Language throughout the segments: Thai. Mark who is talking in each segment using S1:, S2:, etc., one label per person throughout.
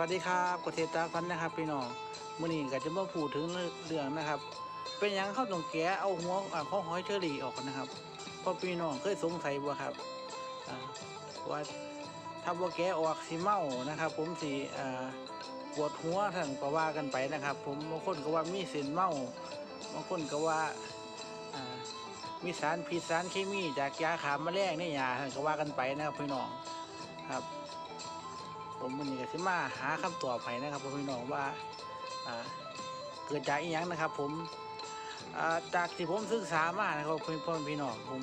S1: วัสดีครับกเทตาฟันนะครับพี่น้องมื่อนี้ก็จะมาพูดถึงเรื่องนะครับ เป็นหยังเข้าต้องแกะเอาหัวอ่าของหอยเชอรี่ออกนะครับเพราะพี่น้องเคยสงสัยบ่ครับอ่าว่าถ้าบ่แกะออกสิเมานะครับ ผมสิอ่าปวดหัวท่านก็ว่ากันไปนะครับ ผมบางคนก็ว่ามีเส้นเมาบางคนก็ว่ามีสารพิษสารเคมีจากยาขาแมลงในยาท่านก็ว่ากันไปนะครับพี่น้องครับ ผมวันนี้ก็สิมาหาคำตอบให้นะครับผมพี่น้องว่าเกิดจากอีหยังนะครับ ผมจากที่ผมศึกษามานะครับพี่พ่อพี่น้องผม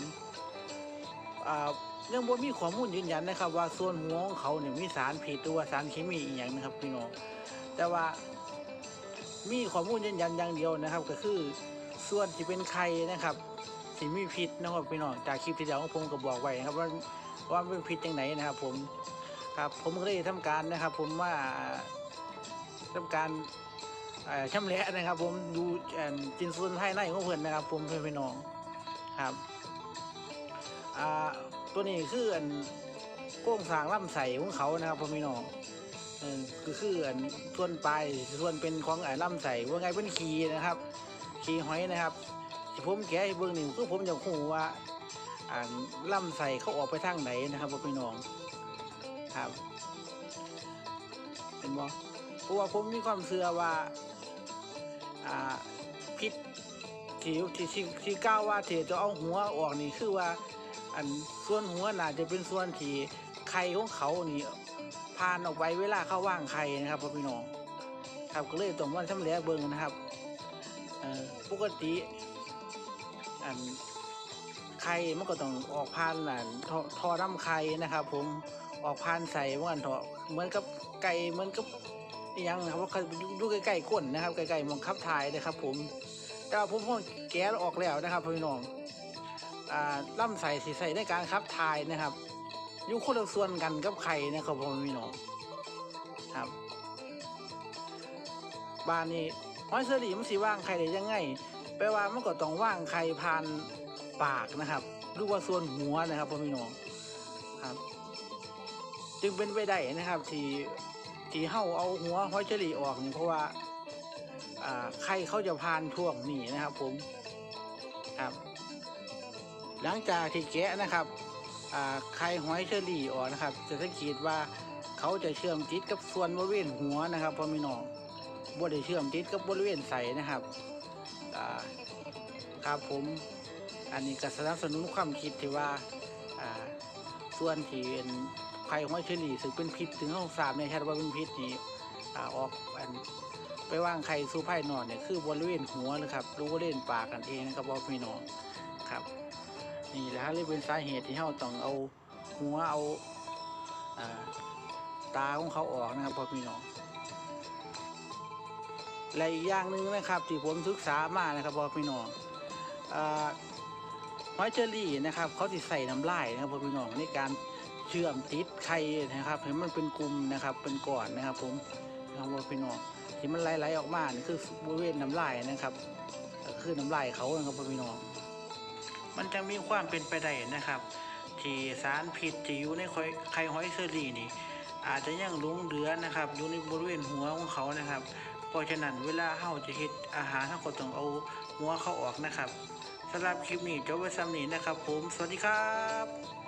S1: ยังบ่มีข้อมูลยืนยันนะครับ ว่าส่วนหัวของเขาเนี่ยมีสารผิดหรือว่าสารเคมีอีหยังนะครับ พี่น้องแต่ว่ามีข้อมูลยืนยันอย่างเดียวนะครับ ก็คือส่วนที่เป็นไข่นะครับสิมีพิษนะครับพี่น้องจากคลิปที่แล้วของผมก็บอกไว้นะครับว่าว่ามันเป็นพิษยังไงนะครับ ผม ครับผมก็ได้ทำการนะครับ ผมว่าทำการเอ่ำแหละนะครับ ผมดูจินส่วนภายในของเพื่อนนะครับ ผมเพื่อนพี่น้องครับอ่าตัวนี้คืออันโก้งสางลำไส้ของเขานะครับพ่อพี่น้องอคือคืออันส่วนปลายส่วนเป็นของไอ้ลำไส้ว่าไงเป็นขีนะครับขีหอยนะครับที่ผมแก้เบื้องนี่คือผมอยากรู้ว่าอ่าลำไส้เขาออกไปทางไหนนะครับพ่อพี่น้อง ครับเห็นบ่เพราะว่าผมมีความเชื่อว่า อ่าพิษที่ที่ที่ที่ก้าวว่าที่จะเอาหัวออกนี่คือว่า อันส่วนหัวน่าจะเป็นส่วนที่ไข่ของเขานี่ผ่านออกไปเวลาเขาว่างไข่นะครับพ่อพี่น้องครับก็เลยต้องวันทำแหลเบิ่งนะครับปกติอัน ไข่มันก็ต้องออกผ่านน่ะทอทอน้ำไข่นะครับ ผมออกผ่านใส่เหมือนเถอะเหมือนกับไก่เหมือนกับยังนะครับว่าเขาอยู่อยู่ใกล้ๆก้นนะครับใกล้ๆมองขับถ่ายนะครับ ผม แต่ว่าผมพอแกะออกแล้วนะครับพี่น้องอ่าล่ำใส่สีใส่ในการขับถ่ายนะครับอยู่คนละส่วนกันกับไข่นะครับผมพี่น้องครับ บ้านนี้ หอยเสรีมันสีว่างไข่ได้ยังไงแปลว่ามันก็ต้องว่างไข่ผ่านปากนะครับหรือว่าส่วนหัวนะครับพ่อพี่น้องครับ จึงเป็นไปได้นะครับ ที่ที่เฮาเอาหัวหอยเชอรี่ออกนี่เพราะว่าไข่เขาจะผ่านช่วงนี้นะครับ ผมครับ หลังจากที่แกะนะครับไข่หอยเชอรี่ออกนะครับ จะสังเกตว่าเขาจะเชื่อมติดกับส่วนบริเวณหัวนะครับพ่อพี่น้อง บ่ได้เชื่อมติดกับบริเวณใสนะครับครับผมอันนี้ก็สนับสนุนความคิดที่ว่าส่วนที่เป็นไข่หอยเชอรี่ซึ่งเป็นพิษถึงห้องสามในชัดว่าเป็นพิษนี่อออกอันไปว่างไข่สู่ภายนอกเนี่ยคือบริเวณหัวนะครับรู้บริเวณปากกันเองนะครับพ่อพี่น้องครับ นี่แหละฮะเลยเป็นสาเหตุที่เราต้องเอาหัวเอาอ่าตาของเขาออกนะครับพ่อพี่น้อง และอีกอย่างหนึ่งนะครับที่ผมศึกษามานะครับพ่อพี่น้องอ่าหอยเชอรี่นะครับ เขาจะใส่น้ำลายนะครับพ่อพี่น้องในการเชื่อมติดไข่นะครับให้มันเป็นกลุ่มนะครับเป็นก้อนนะครับ ผมนะครับพ่อพี่น้องที่มันไหลๆออกมานี่คือบริเวณน้ำลายนะครับคือน้ำลายเขานะครับพ่อพี่น้องมันจะมีความเป็นไปได้นะครับ ที่สารพิษที่อยู่ในไข่หอยเชอรี่นี่ อาจจะยังหลงเหลือนะครับ อยู่ในบริเวณหัวของเขานะครับ ราะฉะนั้นเวลาเฮาจะเฮ็ดอาหารเฮาก็ต้องเอาหัวเข้าออกนะครับสำหรับคลิปนี้จบไว้ซ้ำนี้นะครับ ผม สวัสดีครับ